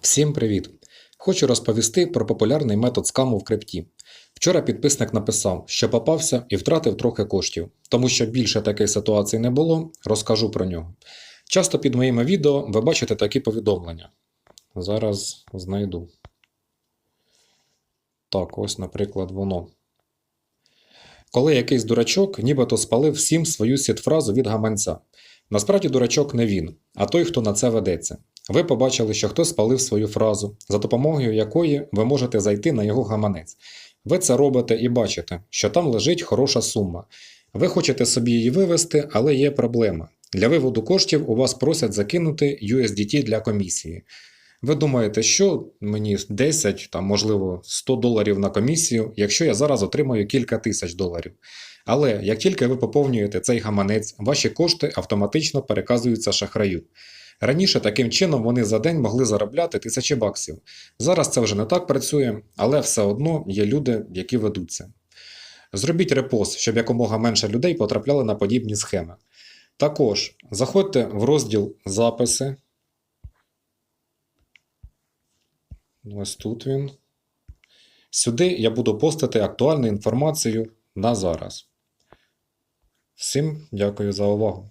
Всім привіт! Хочу розповісти про популярний метод скаму в крипті. Вчора підписник написав, що попався і втратив трохи коштів, тому що більше таких ситуацій не було, розкажу про нього. Часто під моїми відео ви бачите такі повідомлення. Зараз знайду. Так, ось, наприклад, воно. Коли якийсь дурачок нібито спалив всім свою сітфразу від гаманця. Насправді дурачок не він, а той, хто на це ведеться. Ви побачили, що хтось спалив свою фразу, за допомогою якої ви можете зайти на його гаманець. Ви це робите і бачите, що там лежить хороша сума. Ви хочете собі її вивести, але є проблема. Для виводу коштів у вас просять закинути USDT для комісії. Ви думаєте, що мені 10, там, можливо, 100 доларів на комісію, якщо я зараз отримаю кілька тисяч доларів. Але як тільки ви поповнюєте цей гаманець, ваші кошти автоматично переказуються шахраю. Раніше таким чином вони за день могли заробляти тисячі баксів. Зараз це вже не так працює, але все одно є люди, які ведуться. Зробіть репост, щоб якомога менше людей потрапляли на подібні схеми. Також заходьте в розділ записи. Ось тут він. Сюди я буду постити актуальну інформацію на зараз. Всім дякую за увагу.